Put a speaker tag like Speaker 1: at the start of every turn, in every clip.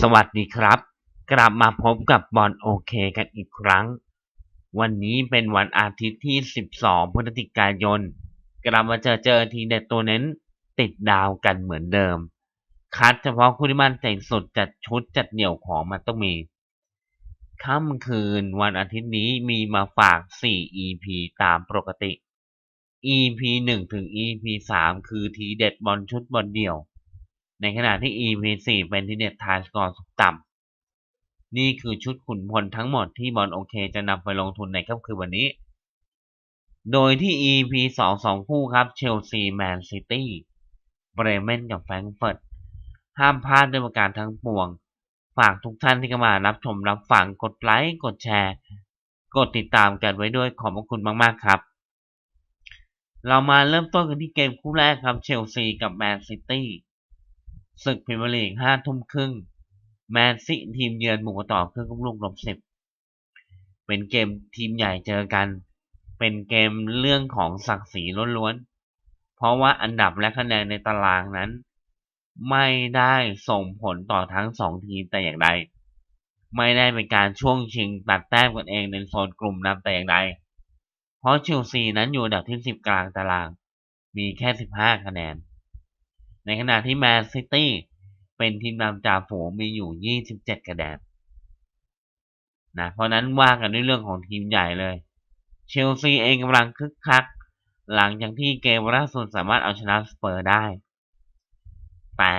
Speaker 1: สวัสดีครับ กลับมาพบกับบอลโอเคกันอีกครั้ง วันนี้เป็นวันอาทิตย์ที่ 12 พฤศจิกายน กลับมาเจอเจอทีเด็ดตัวเน้นติดดาวกันเหมือนเดิม คัดเฉพาะคู่ที่มั่นใจสดจัดชุดจัดเหนี่ยวของมันต้องมี ค่ำคืนวันอาทิตย์นี้มีมาฝาก 4 EP ตามปกติ EP 1 ถึง EP 3 คือทีเด็ดบอลชุดบอลเดี่ยว ในขณะที่ EP 4 เป็นทีเด็ดทายสกอร์สุดต่ำ นี่คือชุดขุนพลทั้งหมดที่บอลโอเคจะนำไปลงทุนในค่ำคืนวันนี้ โดยที่ EP 2 2 คู่ครับเชลซีแมนซิตี้เบรเมนกับแฟรงก์เฟิร์ตห้ามพลาดด้วยประการทั้งปวง ฝากทุกท่านที่เข้ามารับชมรับฟังกดไลค์ กดแชร์ กดติดตามกันไว้ด้วยขอบพระคุณมากๆครับ เรามาเริ่มต้นกันที่เกมคู่แรกครับเชลซีกับแมนซิตี้ ศึกพรีเมียร์ลีกห้าทุ่มครึ่ง แมนซิทีมเยือนบุกต่อเครื่องลูกลบสิบเป็นเกมทีมใหญ่เจอกัน เป็นเกมเรื่องของศักดิ์ศรีล้วนๆ เพราะว่าอันดับและคะแนนในตารางนั้น ไม่ได้ส่งผลต่อทั้งสองทีมแต่อย่างใด ไม่ได้เป็นการช่วงชิงตัดแต้มกันเองในโซนกลุ่มนำแต่อย่างใด เพราะเชลซีนั้นอยู่อันดับที่10กลางตาราง มีแค่15คะแนน ในขณะที่แมนซิตี้เป็นทีมนำจ่าฝูงมีอยู่ 27คะแนนนะเพราะนั้นว่ากันด้วยเรื่องของทีมใหญ่เลย เชลซีเองกำลังคึกคัก หลังจากที่เกมล่าสุดสามารถเอาชนะสเปอร์ได้ แต่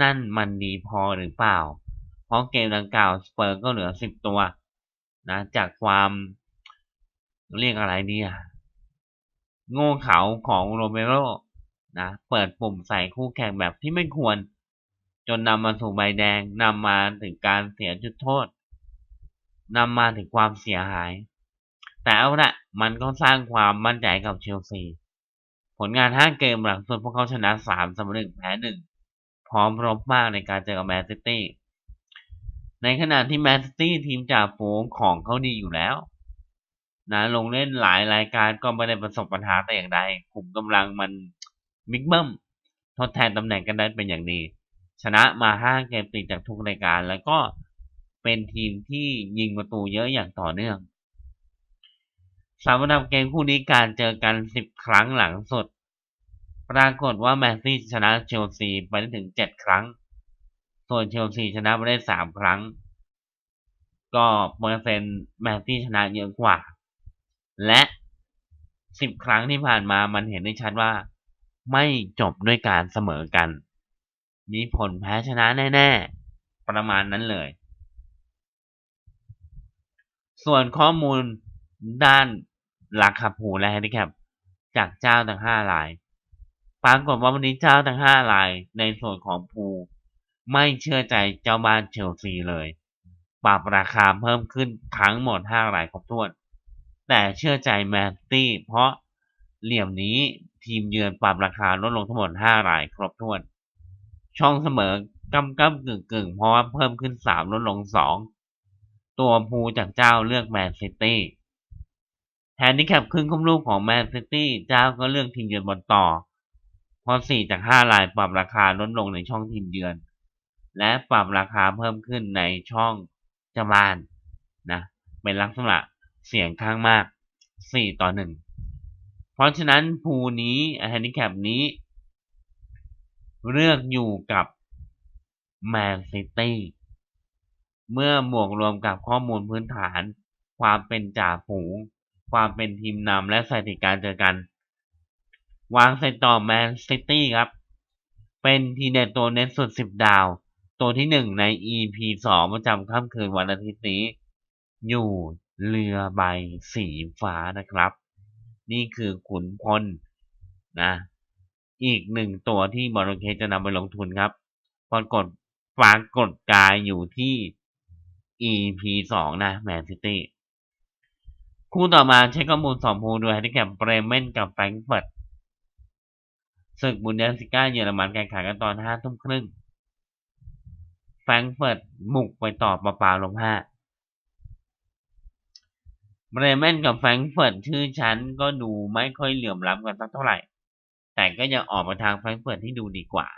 Speaker 1: นั่นมันดีพอหรือเปล่า เพราะเกมดังกล่าวสเปอร์ก็เหลือ10ตัวนะจากความเรียกอะไรเนี่ย โง่เขาของโรเมโร นะเปิดปุ่มใส่คู่แข่งแบบที่ไม่ควร จนนำมาสู่ใบแดงนำมาถึงการเสียจุดโทษนำมาถึงความเสียหาย แต่เอาละมันก็สร้างความมั่นใจกับเชลซี ผลงาน 5 เกมหลังสุดพวกเขาชนะ3เสมอ1แพ้1พร้อมรบมากในการเจอกับแมนซิตี้ ในขณะที่แมนซิตี้ทีมจ่าฝูงของเขาดีอยู่แล้วนะลงเล่นหลายรายการก็ไม่ได้ประสบปัญหาแต่อย่างใดกลุ่มกำลังมัน มิกเบิ้มทดแทนตำแหน่งกันได้เป็นอย่างดี ชนะมา5เกมติดจากทุกรายการ แล้วก็เป็นทีมที่ยิงประตูเยอะอย่างต่อเนื่องสำหรับเกมคู่นี้การเจอกัน10ครั้งหลังสุด ปรากฏว่าแมนซี่ชนะเชลซีไปได้ถึง7ครั้ง ส่วนเชลซีชนะไปได้3ครั้ง ก็เปอร์เซ็นต์แมนซี่ชนะเยอะกว่า และ10ครั้งที่ผ่านมามันเห็นได้ชัดว่า ไม่จบด้วยการเสมอกัน มีผลแพ้ชนะแน่ ๆ ประมาณนั้นเลย ส่วนข้อมูลด้านราคาผูและแฮนดิแคปจากเจ้าทั้งห้ารายปรากฏว่าวันนี้เจ้าทั้งห้ารายในส่วนของภูไม่เชื่อใจเจ้าบ้านเชลซีเลย ปรับราคาเพิ่มขึ้นทั้งหมดห้ารายครบถ้วน แต่เชื่อใจแมนตี้เพราะเหลี่ยมนี้ ทีมเยือนปรับราคาลดลงทั้งหมด 5 รายครบถ้วน ช่องเสมอกำกำกึ่งกึ่งเพราะว่าเพิ่มขึ้น 3 ลดลง 2 ตัวภูจากเจ้าเลือกแมนซิตี้แฮนดิแคปครึ่งคุ้มลูกของแมนซิตี้เจ้าก็เลือกทีมเยือนบอลต่อ พอ 4 จาก 5 รายปรับราคาลดลงในช่องทีมเยือน และปรับราคาเพิ่มขึ้นในช่องจ้าบ้านนะเป็นลักษณะเสียงข้างมาก 4 ต่อ 1 เพราะฉะนั้นภูนี้แฮนดิแคปนี้ เลือกอยู่กับแมนซิตี้เมื่อบวกรวมกับข้อมูลพื้นฐาน ความเป็นจ่าฝูง ความเป็นทีมนำและสถิติการเจอกัน วางใส่ต่อแมนซิตี้ครับ เป็นทีเด็ดตัวเน็ตสุด 10 ดาว ตัวที่ 1 ใน EP 2 ประจำค่ำคืนวันอาทิตย์นี้ อยู่เรือใบสีฟ้านะครับ นี่คือขุนพลนะ อีกหนึ่งตัวที่บอลเคจะนำไปลงทุนครับปรากฏปรากฏกายอยู่ที่ EP 2นะแมนซิตี้คู่ต่อมาเช็คข้อมูลสองภูโดยแฮนดิแคปเบรเมนกับแฟรงก์เฟิร์ตศึกบุนเดสิก้าเยอรมันแข่งขันกันตอนห้าทุ่มครึ่งแฟรงก์เฟิร์ตบุกไปต่อปาปาลงห้า เบรเมนกับแฟรงก์เฟิร์ตชื่อชั้นก็ดูไม่ค่อยเหลื่อมล้ำกันสักเท่าไหร่ แต่ก็ยังออกมาทางแฟรงก์เฟิร์ตที่ดูดีกว่า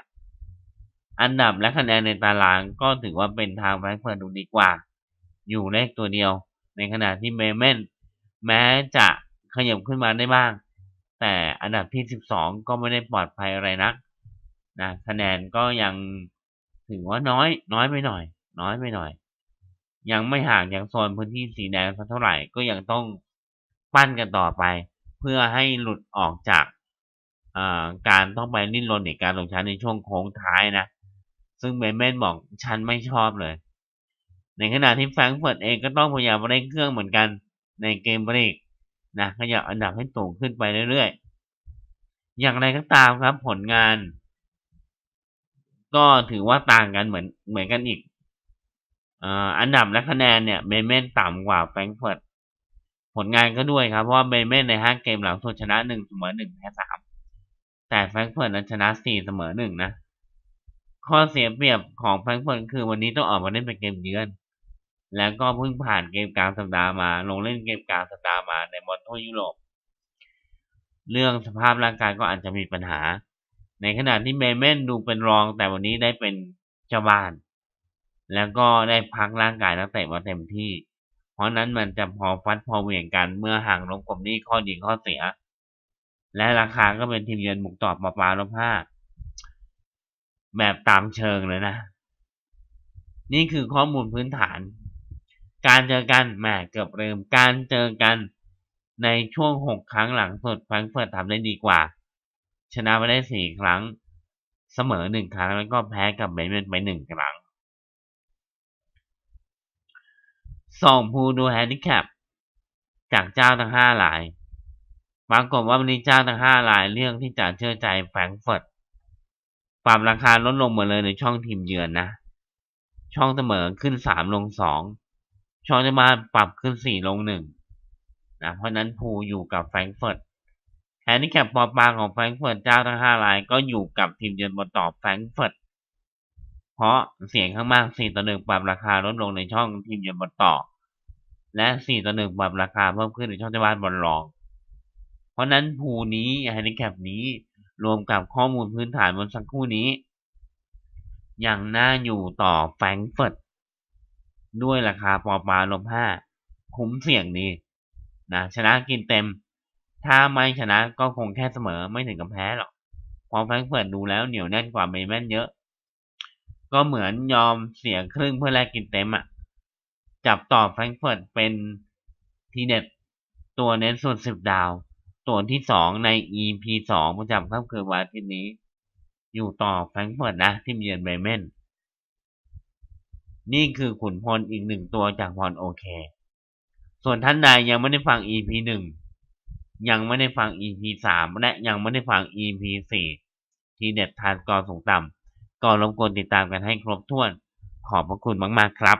Speaker 1: อันดับและคะแนนในตารางก็ถือว่าเป็นทางแฟรงก์เฟิร์ตดูดีกว่า อยู่เลขตัวเดียว ในขณะที่เบเมนแม้จะขยับขึ้นมาได้บ้าง แต่อันดับที่ 12 ก็ไม่ได้ปลอดภัยอะไรนักนะคะแนนก็ยังถือว่าน้อย น้อยไปหน่อย น้อยไปหน่อย ยังไม่ห่างจากโซนพื้นที่สีแดงสักเท่าไหร่ก็ยังต้องปั้นกันต่อไป เพื่อให้หลุดออกจากการต้องไปลิ้นรนในการลงชั้นในช่วงโค้งท้ายนะ ซึ่งเบเมนบอกฉันไม่ชอบเลย ในขณะที่แฟรงก์เฟิร์ตเองก็ต้องพยายามเร่งเครื่องเหมือนกันในเกมเบรกนะขยับอันดับให้สูงขึ้นไปเรื่อยๆ อย่างไรก็ตามครับผลงาน ก็ถือว่าต่างกันเหมือนเหมือนกันอีก อันดับและคะแนนเนี่ยเบเมนต่ำกว่าแฟรงก์เฟิร์ตผลงานก็ด้วยครับ เพราะว่าเบเมนในห้าเกมหลังสุดชนะหนึ่งเสมอหนึ่งแพ้สามแต่แฟรงก์เฟิร์ตนั้นชนะสี่เสมอหนึ่งนะข้อเสียเปรียบของแฟรงก์เฟิร์ตคือวันนี้ต้องออกมาเล่นเป็นเกมเยือน แล้วก็เพิ่งผ่านเกมกลางสัปดาห์มา ลงเล่นเกมกลางสัปดาห์มาในบอลทั่วยุโรปเรื่องสภาพร่างกายก็อาจจะมีปัญหา ในขณะที่เบเมนดูเป็นรองแต่วันนี้ได้เป็นเจ้าบ้าน แล้วก็ได้พักร่างกายนักเตะมาเต็มที่ เพราะนั้นมันจะพอฟัดพอเหวี่ยงกันเมื่อห่างลงกลมนี้ข้อดีข้อเสีย และราคาก็เป็นทีมเยือนบุกตอบมาปาลบห้าแบบตามเชิงเลยนะ นี่คือข้อมูลพื้นฐาน การเจอกันแหมเกือบลืมการเจอกันในช่วงหกครั้งหลังสุดแฟรงเฟิร์ตทำได้ดีกว่า ชนะไปได้สี่ครั้ง เสมอหนึ่งครั้งแล้วก็แพ้กับเบนเมนไปหนึ่งครั้ง ส่งผู้ดูแฮนดิแคปจากเจ้าทั้งห้าหลายปรากฏว่าบริเจ้าทั้งห้ารายเรื่องที่จะเชื่อใจแฟรงก์เฟิร์ตปรับราคาลดลงหมดเลยในช่องทีมเยือนนะ ช่องเสมอขึ้นสามลงสองช่องจะมาปรับขึ้นสี่ลงหนึ่งนะเพราะนั้นภูอยู่กับแฟรงก์เฟิร์ตแฮนดิแคปปอปาของแฟรงก์เฟิร์ตเจ้าทั้งห้ารายก็อยู่กับทีมเยือนบนต่อแฟรงก์เฟิร์ต เพราะเสียงข้างมากสี่ต่อหนึ่งปรับราคาลดลงในช่องทีมเยือนบนต่อ และสี่ต่อหนึ่งปรับราคาเพิ่มขึ้นในช่องเจ้าบ้านบนรอง เพราะนั้นภูนี้แฮนิแคปนี้รวมกับข้อมูลพื้นฐานบนสักคู่นี้ยังน่าอยู่ต่อแฟรงเฟิร์ตด้วยราคาปอปาลบห้าคุ้มเสี่ยงดีนะชนะกินเต็ม ถ้าไม่ชนะก็คงแค่เสมอไม่ถึงกับแพ้หรอกพอแฟรงเฟิร์ตดูแล้วเหนียวแน่นกว่าเมแมนเยอะ ก็เหมือนยอมเสียครึ่งเพื่อแลกกินเต็มอะ่ะจับต่อแฟรงเฟิร์ตเป็นทีเด็ดตัวเน้นส่วนสิบดาว ส่วนที่สองใน EP สองประจำค่ำคืนวันอาทิตย์นี้ อยู่ต่อแฟรงก์เฟิร์ตนะที่เยือนเบเมนนี่คือขุนพลอีกหนึ่งตัวจากพรโอเค ส่วนท่านใดยังไม่ได้ฟัง EP หนึ่งยังไม่ได้ฟัง EP สามและยังไม่ได้ฟัง EP สี่ทีเด็ดทานกอสูงต่ำ ก็รบกวนติดตามกันให้ครบถ้วนขอบพระคุณมาก ๆ ครับ